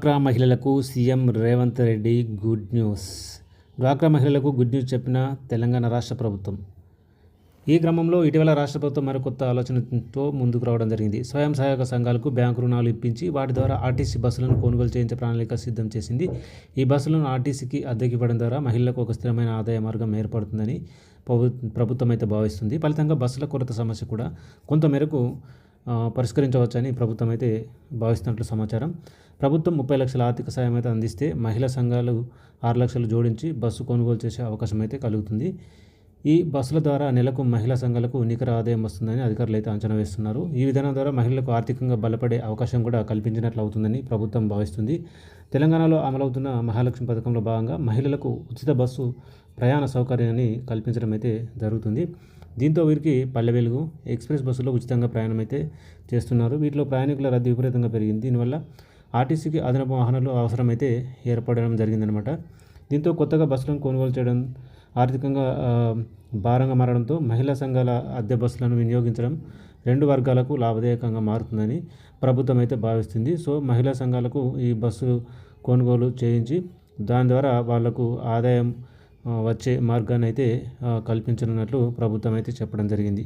డ్వాక్రా మహిళలకు CM Revanth Reddy good news. డ్వాక్రా మహిళలకు గుడ్ న్యూస్ చెప్పిన తెలంగాణ రాష్ట్ర ప్రభుత్వం. ఈ క్రమంలో ఇటీవల రాష్ట్ర ప్రభుత్వం మరికొత్త ఆలోచనతో ముందుకు రావడం జరిగింది. స్వయం సహాయక సంఘాలకు బ్యాంకు రుణాలు ఇప్పించి వాటి ద్వారా ఆర్టీసీ బస్సులను కొనుగోలు చేయించే ప్రణాళిక సిద్ధం చేసింది. ఈ బస్సులను ఆర్టీసీకి అద్దెకి ఇవ్వడం ద్వారా మహిళలకు ఒక స్థిరమైన ఆదాయ మార్గం ఏర్పడుతుందని ప్రభుత్వం అయితే భావిస్తుంది. ఫలితంగా బస్సుల కొరత సమస్య కూడా కొంత మేరకు పరిష్కరించవచ్చని ప్రభుత్వం అయితే భావిస్తున్నట్లు సమాచారం. ప్రభుత్వం ముప్పై లక్షల ఆర్థిక సాయం అయితే అందిస్తే మహిళా సంఘాలు ఆరు లక్షలు జోడించి బస్సు కొనుగోలు చేసే అవకాశం అయితే కలుగుతుంది. ఈ బస్సుల ద్వారా నెలకు మహిళా సంఘాలకు నికర ఆదాయం వస్తుందని అధికారులు అయితే అంచనా వేస్తున్నారు. ఈ విధానం ద్వారా మహిళలకు ఆర్థికంగా బలపడే అవకాశం కూడా కల్పించినట్లు అవుతుందని ప్రభుత్వం భావిస్తుంది. తెలంగాణలో అమలవుతున్న మహాలక్ష్మి పథకంలో భాగంగా మహిళలకు ఉచిత బస్సు ప్రయాణ సౌకర్యాన్ని కల్పించడం అయితే జరుగుతుంది. దీంతో వీరికి పల్లె వెలుగు ఎక్స్ప్రెస్ బస్సులో ఉచితంగా ప్రయాణం అయితే చేస్తున్నారు. వీటిలో ప్రయాణికుల రద్దీ విపరీతంగా పెరిగింది. దీనివల్ల ఆర్టీసీకి అదనపు వాహనాలు అవసరమైతే ఏర్పడడం జరిగిందనమాట దీంతో కొత్తగా బస్సులను కొనుగోలు చేయడం ఆర్థికంగా భారంగా మారడంతో మహిళా సంఘాల అద్దె బస్సులను వినియోగించడం రెండు వర్గాలకు లాభదాయకంగా మారుతుందని ప్రభుత్వం అయితే భావిస్తుంది. సో మహిళా సంఘాలకు ఈ బస్సు కొనుగోలు చేయించి దాని ద్వారా వాళ్ళకు ఆదాయం వచ్చే మార్గాన్ని అయితే కల్పించనున్నట్లు ప్రభుత్వం అయితే చెప్పడం జరిగింది.